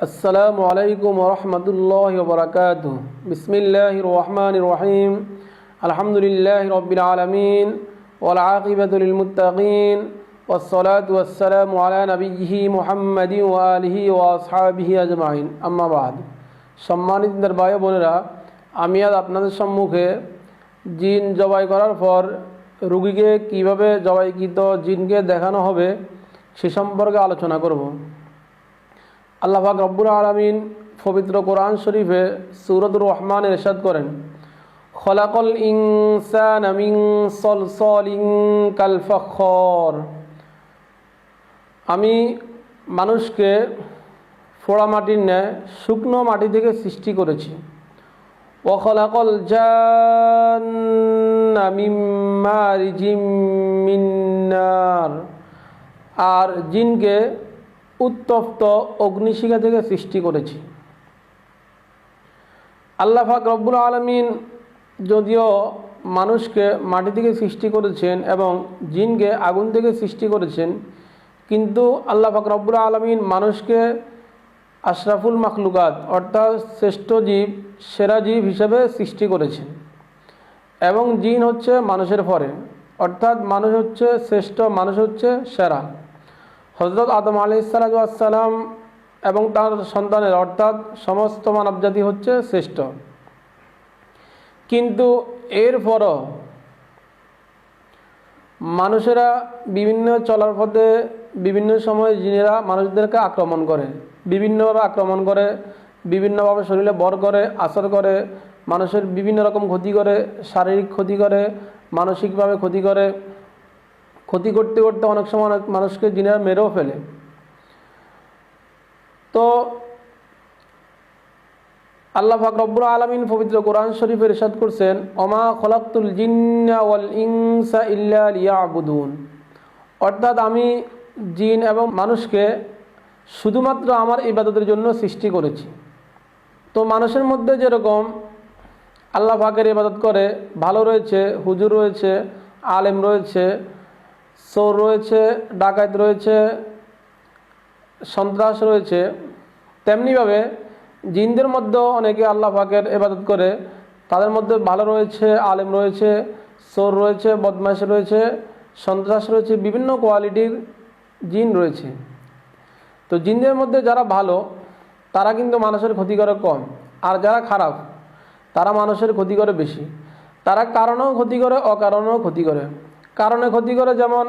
السلام عليكم ورحمة الله وبركاته بسم الله الرحمن الرحيم الحمد لله رب العالمين والعاقبة للمتقين والصلاة والسلام على نبيه محمد وآله وأصحابه أجمعين أما بعد সম্মানিত ভাই বোনেরা আমি আজ আপনাদের সম্মুখে জিন জবাই করার পর রুগীকে কিভাবে জবাইকৃত জিনকে দেখানো হবে সে সম্পর্কে আলোচনা করব আল্লাহ পাক রব্বুল আলমিন পবিত্র কোরআন শরীফে সুরতুর রহমান এরশাদ করেন, খলাকল ইনসান মিন সলসলিন কাল ফখর আমি মানুষকে ফোড়া মাটির ন্যায় শুকনো মাটি থেকে সৃষ্টি করেছি। ওখলাকল মিন আর জিনকে উত্তপ্ত অগ্নিশিখা থেকে সৃষ্টি করেছি। আল্লাহ ফাক রব্বুল আলমিন যদিও মানুষকে মাটি থেকে সৃষ্টি করেছেন এবং জিনকে আগুন থেকে সৃষ্টি করেছেন, কিন্তু আল্লাহ ফাক রব্বুল আলমিন মানুষকে আশরাফুল মাখলুকাত, অর্থাৎ শ্রেষ্ঠ জীব, সেরা জীব হিসেবে সৃষ্টি করেছেন এবং জিন হচ্ছে মানুষের পরে, অর্থাৎ মানুষ হচ্ছে শ্রেষ্ঠ, মানুষ হচ্ছে সেরা। হজরত আদম আলি সালাম এবং তার সন্তানের অর্থাৎ সমস্ত মানবজাতি হচ্ছে শ্রেষ্ঠ। কিন্তু এরপরও মানুষেরা বিভিন্ন চলার পথে, বিভিন্ন সময় জিনেরা মানুষদেরকে আক্রমণ করে, বিভিন্নভাবে আক্রমণ করে, বিভিন্নভাবে শরীরে বর করে আসর করে, মানুষের বিভিন্ন রকম ক্ষতি করে, শারীরিক ক্ষতি করে, মানসিকভাবে ক্ষতি করে ক্ষতি করতে করতে অনেক সময় অনেক মানুষকে জিনেরা মেরেও ফেলে। তো আল্লাহ ফাক রব্বুল আলমিন পবিত্র কোরআন শরীফের ইরশাদ করছেন অমা খলাক্তুল জিন্না ওয়াল ইনসা ইল্লা লিয়াবুদুন। অর্থাৎ আমি জিন এবং মানুষকে শুধুমাত্র আমার ইবাদতের জন্য সৃষ্টি করেছি। তো মানুষের মধ্যে যেরকম আল্লাহ ফাকের ইবাদত করে, ভালো রয়েছে, হুজুর রয়েছে, আলেম রয়েছে চোর রয়েছে, ডাকাত রয়েছে, সন্ত্রাস রয়েছে। তেমনিভাবে জিনদের মধ্যেও অনেকে আল্লাহ পাকের এবাদত করে। তাদের মধ্যে ভালো রয়েছে, আলেম রয়েছে, চোর রয়েছে বদমাশ রয়েছে, সন্ত্রাস রয়েছে, বিভিন্ন কোয়ালিটির জিন রয়েছে। তো জিনদের মধ্যে যারা ভালো, তারা কিন্তু মানুষের ক্ষতি করে কম। আর যারা খারাপ, তারা মানুষের ক্ষতি করে বেশি। তারা কারণেও ক্ষতি করে, অকারণেও ক্ষতি করে। কারণে ক্ষতি করে, যেমন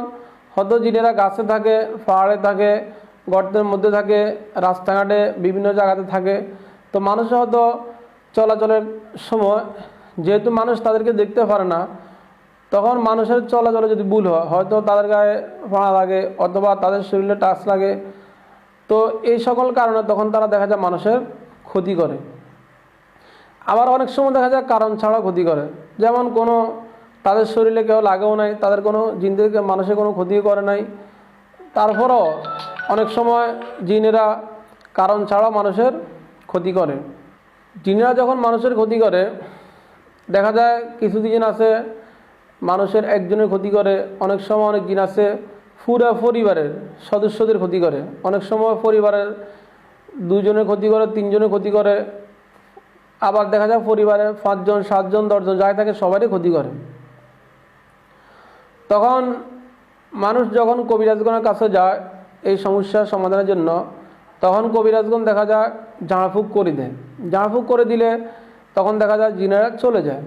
হয়তো জিনেরা গাছে থাকে পাহাড়ে থাকে, গর্তের মধ্যে থাকে, রাস্তাঘাটে বিভিন্ন জায়গাতে থাকে। তো মানুষ হয়তো চলাচলের সময় যেহেতু মানুষ তাদেরকে দেখতে পারে না, তখন মানুষের চলাচলে যদি ভুল হয়, হয়তো তাদের গায়ে ফাঁড়া লাগে অথবা তাদের শরীরে টাচ লাগে। তো এই সকল কারণে তখন তারা দেখা যায় মানুষের ক্ষতি করে। আবার অনেক সময় দেখা যায় কারণ ছাড়া ক্ষতি করে। যেমন কোনো তাদের শরীরে কেউ লাগেও নাই, তাদের কোনো জিনদেরকে মানুষের কোনো ক্ষতি করে নাই। তারপরও অনেক সময় জিনেরা কারণ ছাড়া মানুষের ক্ষতি করে। জিনেরা যখন মানুষের ক্ষতি করে, দেখা যায় কিছু জিন আছে, মানুষের একজনের ক্ষতি করে, অনেক সময় অনেক জিন আছে, পুরা পরিবারের সদস্যদের ক্ষতি করে। অনেক সময় পরিবারের দুজনের ক্ষতি করে, তিনজনের ক্ষতি করে। আবার দেখা যায় পরিবারে পাঁচজন, সাতজন, দশজন, যাই থাকে, সবারই ক্ষতি করে। তখন মানুষ যখন কবিরাজগণের কাছে যায় এই সমস্যার সমাধানের জন্য, তখন কবিরাজগণ দেখা যায় ঝাড়ফুঁক করে দেয়। ঝাড়ফুঁক করে দিলে তখন দেখা যায় জিনেরা চলে যায়।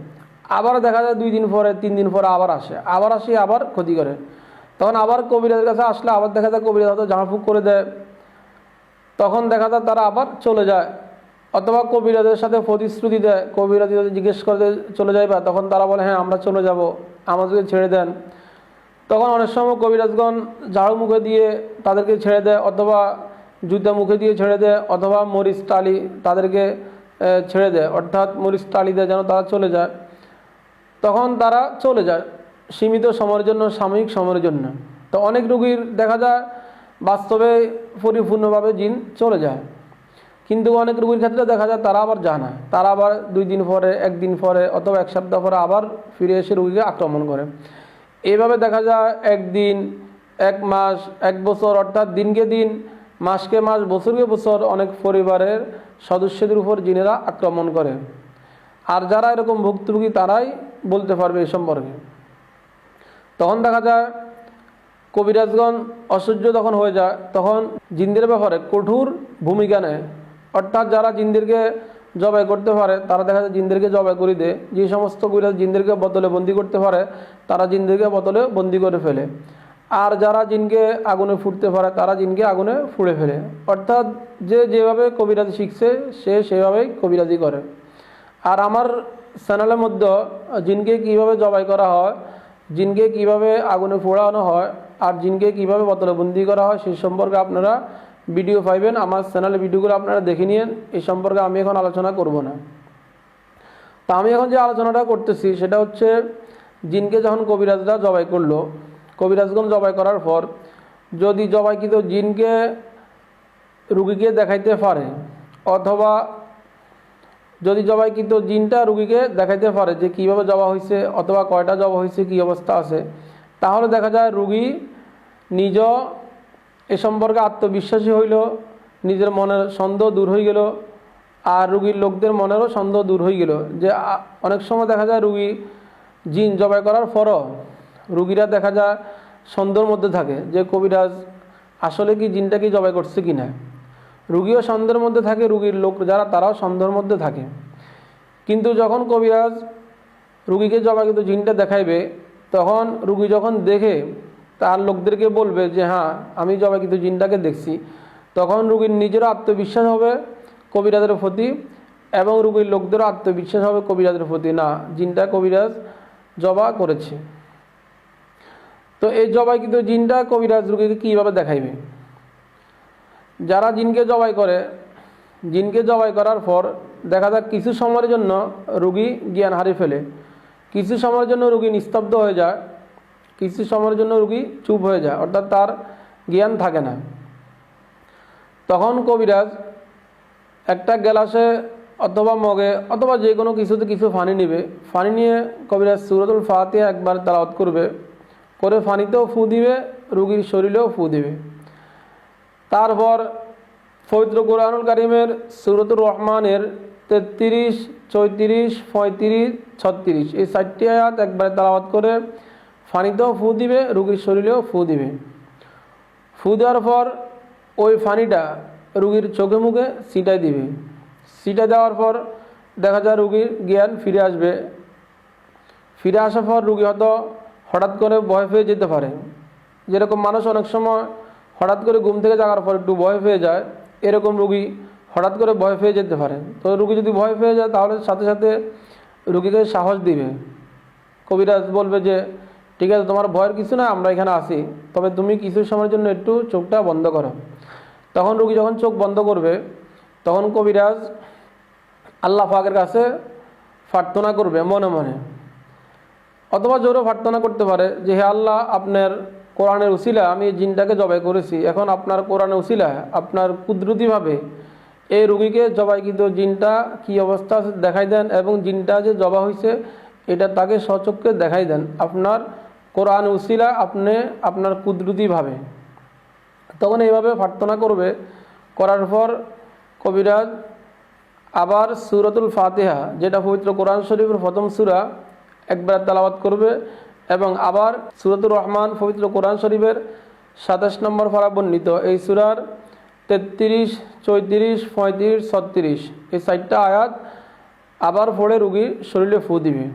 আবার দেখা যায় দুই দিন পরে, তিন দিন পরে আবার আসে। আবার আসে, আবার ক্ষতি করে। তখন আবার কবিরাজের কাছে আসলে আবার দেখা যায় কবিরাজ হয়তো ঝাড়ফুঁক করে দেয়। তখন দেখা যায় তারা আবার চলে যায়। অথবা কবিরাজের সাথে প্রতিশ্রুতি দেয়। কবিরাজ জিজ্ঞেস করতে চলে যায় বা তখন তারা বলে হ্যাঁ আমরা চলে যাব। আমাদেরকে ছেড়ে দেন। তখন অনেক সময় কবিরাজগণ ঝাড়ু মুখে দিয়ে তাদেরকে ছেড়ে দেয়, অথবা জুতা মুখে দিয়ে ছেড়ে দেয়, অথবা মরিচ টালি তাদেরকে ছেড়ে দেয়। অর্থাৎ মরিচ টালি দেয় যেন তারা চলে যায়। তখন তারা চলে যায় সীমিত সময়ের জন্য, সাময়িক সময়ের জন্য। তো অনেক রুগীর দেখা যায়, বাস্তবে পরিপূর্ণভাবে জিন চলে যায়। কিন্তু অনেক রুগীর ক্ষেত্রে দেখা যায় তারা আবার যায় না। তারা আবার দুই দিন পরে, একদিন পরে, অথবা এক সপ্তাহ পরে আবার ফিরে এসে রুগীকে আক্রমণ করে। এইভাবে দেখা যায় একদিন, এক মাস, এক বছর, অর্থাৎ দিনকে দিন, মাসকে মাস, বছরকে বছর অনেক পরিবারের সদস্যদের উপর জিনেরা আক্রমণ করে। আর যারা এরকম ভুক্তভোগী, তারাই বলতে পারবে এ সম্পর্কে। তখন দেখা যায়, কবিরাজগণ অসহ্য যখন হয়ে যায়, তখন জিন্দের ব্যাপারে কঠোর ভূমিকা নেয়। অর্থাৎ যারা জিন্দেরকে জবাই করতে পারে, তারা দেখা যায় জিন্দেরকে জবাই করে দেয়। যে সমস্ত কবিরাজ জিন্দেরকে বদলে বন্দি করতে পারে, তারা জিন্দেরকে বদলে বন্দি করে ফেলে। আর যারা জিনকে আগুনে ফুটতে পারে, তারা জিনকে আগুনে ফুড়ে ফেলে। অর্থাৎ যে যেভাবে কবিরাজি শিখছে, সে সেভাবেই কবিরাজি করে। আর আমার চ্যানেলের মধ্যে জিনকে কীভাবে জবাই করা হয়, জিনকে কীভাবে আগুনে পোড়ানো হয়, আর জিনকে কীভাবে বোতলে বন্দি করা হয়, সে সম্পর্কে আপনারা ভিডিও পাইবেন, আমার চ্যানেলে ভিডিওগুলো আপনারা দেখে নিন এই সম্পর্কে আমি এখন আলোচনা করব না। তা আমি এখন যে আলোচনাটা করতেছি, সেটা হচ্ছে জিনকে যখন কবিরাজরা জবাই করল, কবিরাজগণ জবাই করার পর যদি জবাইকৃত জিনকে রুগীকে দেখাইতে পারে, অথবা যদি জবাইকৃত জিনটা রুগীকে দেখাইতে পারে যে কীভাবে জবা হয়েছে অথবা কয়টা জবা হয়েছে কী অবস্থা আছে, তাহলে দেখা যায় রুগী নিজ এ সম্পর্কে আত্মবিশ্বাসী হইল, নিজের মনের সন্দেহ দূর হয়ে গেল, আর রুগীর লোকদের মনেরও সন্দেহ দূর হয়ে গেল। যে অনেক সময় দেখা যায় রুগী জিন জবাই করার পরও রুগীরা দেখা যায় সন্দেহের মধ্যে থাকে যে কবিরাজ আসলে কি জিনটা কি জবাই করছে কি না? রুগীও সন্দেহের মধ্যে থাকে, রুগীর লোক যারা তারাও সন্দেহের মধ্যে থাকে। কিন্তু যখন কবিরাজ রুগীকে জবাই কিন্তু জিনটা দেখাইবে, তখন রুগী যখন দেখে তার লোকদেরকে বলবে যে হ্যাঁ আমি জবাই কিন্তু জিনটাকে দেখছি। তখন রুগীর নিজেরও আত্মবিশ্বাস হবে কবিরাজের প্রতি এবং রুগীর লোকদেরও আত্মবিশ্বাস হবে কবিরাজের প্রতি, না, জিনটা কবিরাজ জবা করেছে। তো এই জবাই কিন্তু জিনটা কবিরাজ রুগীকে কীভাবে দেখাইবে? যারা জিনকে জবাই করে, জিনকে জবাই করার পর দেখা যাক কিছু সময়ের জন্য রুগী জ্ঞান হারিয়ে ফেলে। কিছু সময়ের জন্য রুগী নিস্তব্ধ হয়ে যায়। কিছু সময়ের জন্য রুগী চুপ হয়ে যায়, অর্থাৎ তার জ্ঞান থাকে না। তখন কবিরাজ একটা গ্লাসে অথবা মগে অথবা যে কোনো কিছুতে কিছু ফানি নিবে। ফানি নিয়ে কবিরাজ সুরতুল ফাতে একবার তালাওয়াত করবে, করে ফানিতেও ফু দিবে, রুগীর শরীরেও ফু দিবে। তারপর পবিত্র কোরআনুল কারিমের সুরতুর রহমানের তেত্রিশ, চৌত্রিশ, পঁয়ত্রিশ, ছত্রিশ এই চারটি আয়াত একবারে তালাবাত করে ফানিতেও ফু দিবে, রুগীর শরীরেও ফু দিবে। ফু দেওয়ার পর ওই ফানিটা রুগীর চোখে মুখে সিটাই দিবে। সিটা দেওয়ার পর দেখা যায় রুগীর জ্ঞান ফিরে আসবে। ফিরে আসার পর রুগী হয়তো হঠাৎ করে ভয় পেয়ে যেতে পারে। যেরকম মানুষ অনেক সময় হঠাৎ করে ঘুম থেকে জাগার পর একটু ভয় পেয়ে যায়, এরকম রুগী হঠাৎ করে ভয় পেয়ে যেতে পারে। তো রুগী যদি ভয় পেয়ে যায়, তাহলে সাথে সাথে রুগীকে সাহস দিবে। কবিরাজ বলবে যে ঠিক আছে, তোমার ভয়ের কিছু না আমরা এখানে আসি। তবে তুমি কিছু সময়ের জন্য একটু চোখটা বন্ধ করো। তখন রুগী যখন চোখ বন্ধ করবে, তখন কবিরাজ আল্লাহ পাকের কাছে প্রার্থনা করবে মনে মনে। অথবা জোরও প্রার্থনা করতে পারে যে, হে আল্লাহ, আপনার কোরআনের উসিলা আমি এই জিনটাকে জবাই করেছি। এখন আপনার কোরআনের উসিলা আপনার কুদরতিভাবে এই রুগীকে জবাই কিন্তু জিনটা কি অবস্থা দেখাই দেন এবং জিনটা যে জবা হয়েছে এটা তাকে সচক্ষে দেখাই দেন। আপনার কোরআন উসিলা আপনি আপনার কুদরতিভাবে তখন এইভাবে প্রার্থনা করবে। করার পর কবিরাজ আবার সুরতুল ফাতিহা, যেটা পবিত্র কোরআন শরীফের প্রথম সুরা, একবার তালাবাত করবে এবং আবার সুরতুর রহমান পবিত্র কোরআন শরীফের সাতাশ নম্বর ফারা বর্ণিত। এই সুরার তেত্রিশ, চৌত্রিশ, পঁয়ত্রিশ, ছত্রিশ, এই চারটা আয়াত আবার পড়ে রুগীর শরীরে ফু দিবে।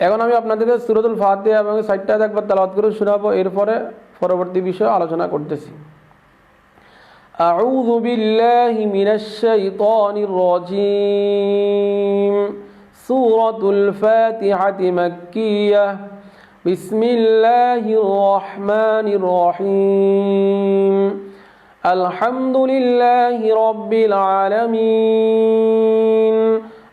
এখন আমি আপনাদেরকে সুরতুল ফাতিহা এবং এই চারটা আয়াত একবার তালাবাত করে শোনাবো এরপরে পরবর্তী বিষয়ে আলোচনা করতেছি أعوذ بالله من الشيطان الرجيم سورة الفاتحة مكية بسم الله الرحمن الرحيم الحمد لله رب العالمين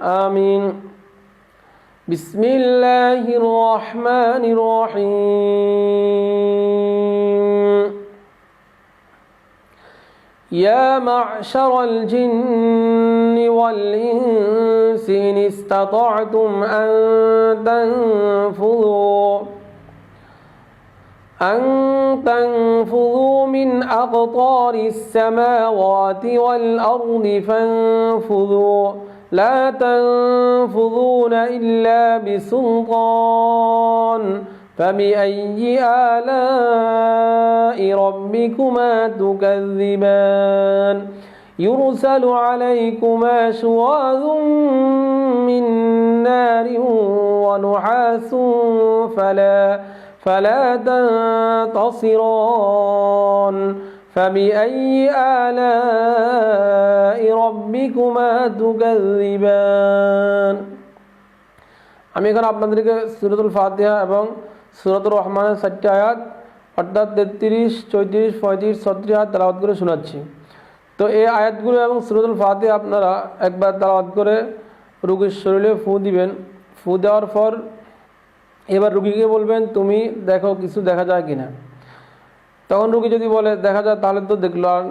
آمين. بسم الله الرحمن الرحيم يا معشر الجن والإنس إن استطعتم أن تنفذوا أن تنفذوا من أقطار السماوات والأرض فانفذوا. لا تنفذون إلا بسلطان فبأي آلاء ربكما تكذبان؟ يرسل عليكما شواظ من نار ونحاس فلا فلا تنتصران. فبأي آلاء ربكما تكذبان আমি এখানে আপনাদেরকে সুরতুল ফাতিহা এবং সুরতুল রহমানের চারটি আয়াত অর্থাৎ তেত্রিশ চৌত্রিশ পঁয়ত্রিশ ছত্রিশ আয়াত তালাবাদ করে শোনাচ্ছি তো এই আয়াতগুলো এবং সুরতুল ফাতিহা আপনারা একবার তালাবাদ করে রুগীর শরীরে ফু দিবেন ফু দেওয়ার পর এবার রুগীকে বলবেন তুমি দেখো কিছু দেখা যায় কিনা তখন রুগী যদি বলে দেখা যায় তাহলে তো দেখলো আর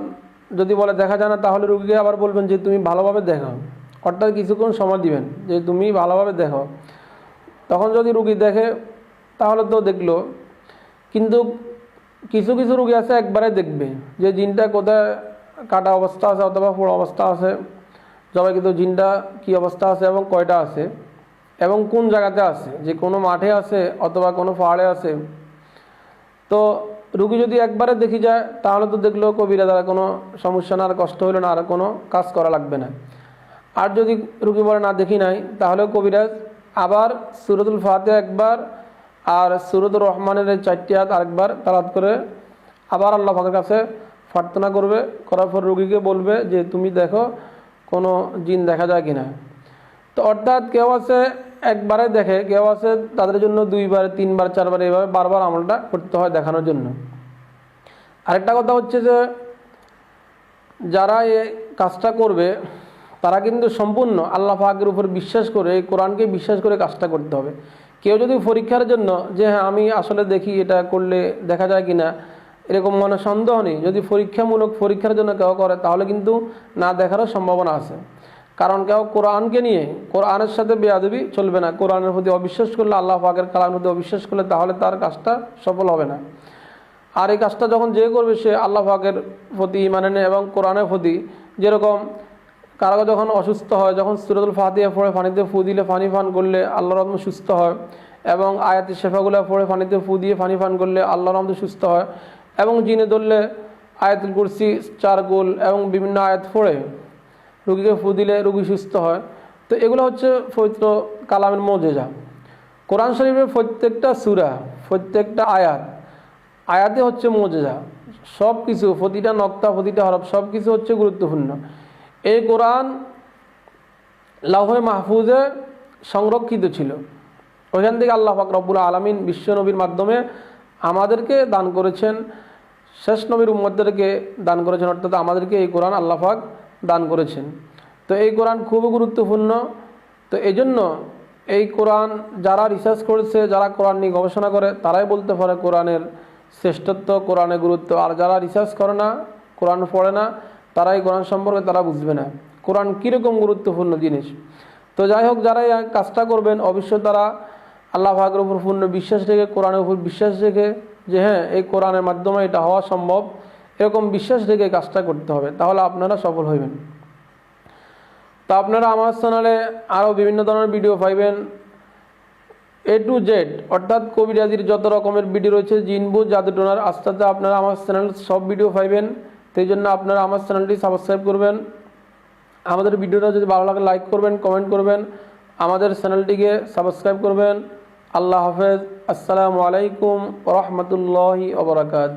যদি বলে দেখা যায় না, তাহলে রুগীকে আবার বলবেন যে তুমি ভালোভাবে দেখো অর্থাৎ কিছুক্ষণ সময় দিবেন, যে তুমি ভালোভাবে দেখো তখন যদি রুগী দেখে, তাহলে তো দেখল। কিন্তু কিছু কিছু রুগী আছে, একবারে দেখবে যে জিনটা কোথায় কাটা অবস্থা আছে অথবা পুরো অবস্থা আছে, জবাই কিন্তু জিনটা কী অবস্থা আছে এবং কয়টা আছে, এবং কোন জায়গাতে আছে, যে কোনো মাঠে আছে অথবা কোনো পাহাড়ে আছে। তো রুগী যদি একবারে দেখি যায়, তাহলে তো দেখল কবিরা দ্বারা কোনো সমস্যা না, আর কষ্ট হলো না, আর কোনো কাজ করা লাগবে না। আর যদি রুগী বলে না দেখি নাই তাহলে কবিরাজ আবার সুরতুল ফাতে একবার আর সুরতুর রহমানের চারটি হাত আরেকবার তালাত করে আবার আল্লাহ ফাঁকের কাছে প্রার্থনা করবে, করার পর রুগীকে বলবে যে, তুমি দেখো কোনো জিন দেখা যায় কিনা? তো অর্থাৎ কেউ আছে একবারে দেখে কেউ আছে তাদের জন্য দুইবার, তিনবার, চারবার, এইভাবে বারবার আমলটা করতে হয় দেখানোর জন্য। আরেকটা কথা হচ্ছে যে, যারা এই কাজটা করবে, তারা কিন্তু সম্পূর্ণ আল্লাহ পাকের উপর বিশ্বাস করে, এই কোরআনকে বিশ্বাস করে কাজটা করতে হবে। কেউ যদি পরীক্ষার জন্য, যে হ্যাঁ আমি আসলে দেখি এটা করলে দেখা যায় কি না এরকম মনে সন্দেহ নেই। যদি পরীক্ষামূলক পরীক্ষার জন্য কেউ করে, তাহলে কিন্তু না দেখারও সম্ভাবনা আছে। কারণ কেউ কোরআনকে নিয়ে কোরআনের সাথে বেয়াদবি চলবে না। কোরআনের প্রতি অবিশ্বাস করলে আল্লাহ পাকের কালামের প্রতি অবিশ্বাস করলে তাহলে তার কাজটা সফল হবে না। আর এই কাজটা যখন যে করবে সে আল্লাহ পাকের প্রতি মানে নেয় এবং কোরআনের প্রতি যেরকম কারও যখন অসুস্থ হয়, যখন সুরতুল ফাতিহা পড়ে পানিতে ফু দিলে পানি পান করলে আল্লাহ রহম সুস্থ হয় এবং আয়াতের শেফাগুলো পড়ে পানিতে ফু দিয়ে পানি পান করলে আল্লাহ রহমদ সুস্থ হয় এবং জিনে ধরলে আয়াতুল কুরসি চার গোল এবং বিভিন্ন আয়াত পড়ে রুগীকে ফু দিলে রুগী সুস্থ হয়। তো এগুলো হচ্ছে পবিত্র কালামের মজেজা। কোরআন শরীফের প্রত্যেকটা সুরা, প্রত্যেকটা আয়াত, আয়াতে হচ্ছে মজেজা। সব কিছু প্রতিটা নক্তা, প্রতিটা হরফ সব কিছু হচ্ছে গুরুত্বপূর্ণ। এই কোরআন লাহে মাহফুজে সংরক্ষিত ছিল। ওইখান থেকে আল্লাহ পাক রব্বুল আলমিন বিশ্বনবীর মাধ্যমে আমাদেরকে দান করেছেন। শেষ নবীর উম্মদদেরকে দান করেছেন। অর্থাৎ আমাদেরকে এই কোরআন আল্লাহ পাক দান করেছেন। তো এই কোরআন খুবই গুরুত্বপূর্ণ। তো এই জন্য এই কোরআন যারা রিসার্চ করেছে, যারা কোরআন নিয়ে গবেষণা করে, তারাই বলতে পারে কোরআনের শ্রেষ্ঠত্ব, কোরআনের গুরুত্ব। আর যারা রিসার্চ করে না, কোরআন পড়ে না তারাই কোরআন সম্পর্কে তারা বুঝবে না। কোরআন কীরকম গুরুত্বপূর্ণ জিনিস? তো যাই হোক, যারা এই কাজটা করবেন, অবশ্যই তারা আল্লাহ ভাগের উপর পূর্ণ বিশ্বাস রেখে, কোরআনের উপর বিশ্বাস রেখে যে হ্যাঁ এই কোরআনের মাধ্যমে এটা হওয়া সম্ভব। এরকম বিশ্বাস রেখে কাজটা করতে হবে, তাহলে আপনারা সফল হইবেন। তো আপনারা আমার চ্যানেলে আরও বিভিন্ন ধরনের ভিডিও পাইবেন। এ টু জেড অর্থাৎ কবিরাজির যত রকমের ভিডিও রয়েছে, জিনবু, জাদুটোনার আস্তে আস্তে আপনারা আমার চ্যানেল সব ভিডিও পাইবেন। সেই জন্য আপনারা আমার চ্যানেলটি সাবস্ক্রাইব করবেন। আমাদের ভিডিওটা যদি ভালো লাগে লাইক করবেন কমেন্ট করবেন। আমাদের চ্যানেলটিকে সাবস্ক্রাইব করবেন। আল্লাহ হাফেজ। আসসালামু আলাইকুম রহমতুল্লাহি ওবরাকাত